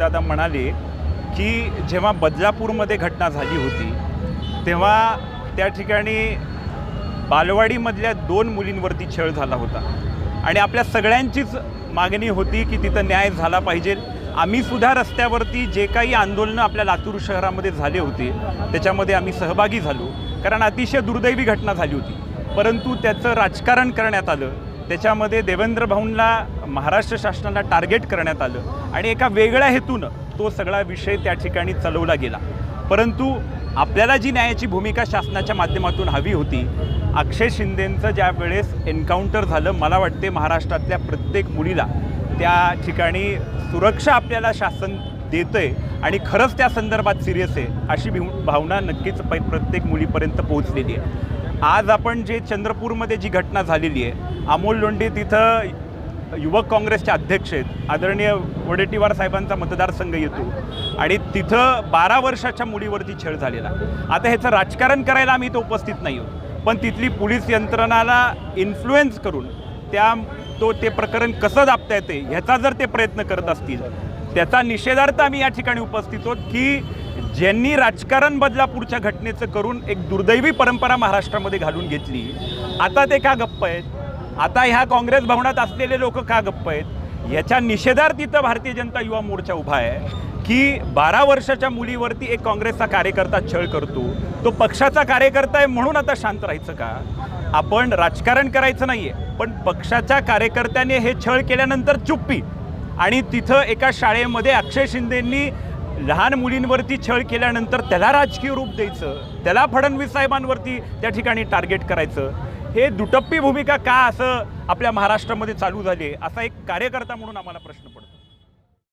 दादा म्हणाले की जेव्हा बदलापूरमध्ये घटना झाली होती तेव्हा त्या ठिकाणी बालवाडीमधल्या दोन मुलींवरती छळ झाला होता. आणि आपल्या सगळ्यांचीच मागणी होती की तिथं न्याय झाला पाहिजे. आम्ही सुद्धा रस्त्यावरती जे काही आंदोलनं आपल्या लातूर शहरामध्ये झाले होते त्याच्यामध्ये आम्ही सहभागी झालो. कारण अतिशय दुर्दैवी घटना झाली होती. परंतु त्याचं राजकारण करण्यात आलं. त्याच्यामध्ये देवेंद्र भाऊंना महाराष्ट्र शासनाला टार्गेट करण्यात आलं. आणि एका वेगळ्या हेतूनं तो सगळा विषय त्या ठिकाणी चालवला गेला. परंतु आपल्याला जी न्यायाची भूमिका शासनाच्या माध्यमातून हवी होती अक्षय शिंदेंचं ज्या वेळेस एन्काउंटर झालं मला वाटते महाराष्ट्रातल्या प्रत्येक मुलीला त्या ठिकाणी सुरक्षा आपल्याला शासन देतं आहे आणि खरंच त्या संदर्भात सिरियस आहे अशी भिव- भावना नक्कीच पै प्रत्येक मुलीपर्यंत पोहोचलेली आहे. आज आपण जे चंद्रपूरमध्ये जी घटना झालेली आहे अमोल लोंढे तिथं युवक काँग्रेसचे अध्यक्ष आहेत. आदरणीय वडेट्टीवार साहेबांचा मतदारसंघ येतो. आणि तिथं बारा वर्षाच्या मुलीवरती छेड झालेला. आता ह्याचं राजकारण करायला आम्ही इथं उपस्थित नाही आहोत. पण तिथली पोलीस यंत्रणाला इन्फ्लुएन्स करून त्या तो ते प्रकरण कसं दाबता येते ह्याचा जर ते प्रयत्न करत असतील त्याचा निषेधार्थ आम्ही या ठिकाणी उपस्थित आहोत की ज्यांनी राजकारण बदलापूरच्या घटनेचं करून एक दुर्दैवी परंपरा महाराष्ट्रामध्ये घालून घेतली आता ते का गप्प आहेत? आता ह्या काँग्रेस भवनात असलेले लोक का गप्प आहेत? याच्या निषेधार्थ इथं भारतीय जनता युवा मोर्चा उभा आहे की बारा वर्षाच्या मुलीवरती एक काँग्रेसचा कार्यकर्ता छळ करतो तो पक्षाचा कार्यकर्ता आहे म्हणून आता शांत राहायचं का? आपण राजकारण करायचं नाही आहे पण पक्षाच्या कार्यकर्त्याने हे छळ केल्यानंतर चुप्पी आणि तिथं एका शाळेमध्ये अक्षय शिंदेंनी लहान मुलींवरती छळ केल्यानंतर त्याला राजकीय रूप द्यायचं त्याला फडणवीस साहेबांवरती त्या ठिकाणी टार्गेट करायचं. हे दुटप्पी भूमिका का असं आपल्या महाराष्ट्रामध्ये चालू झाली आहे? असा एक कार्यकर्ता म्हणून आम्हाला प्रश्न पडतो.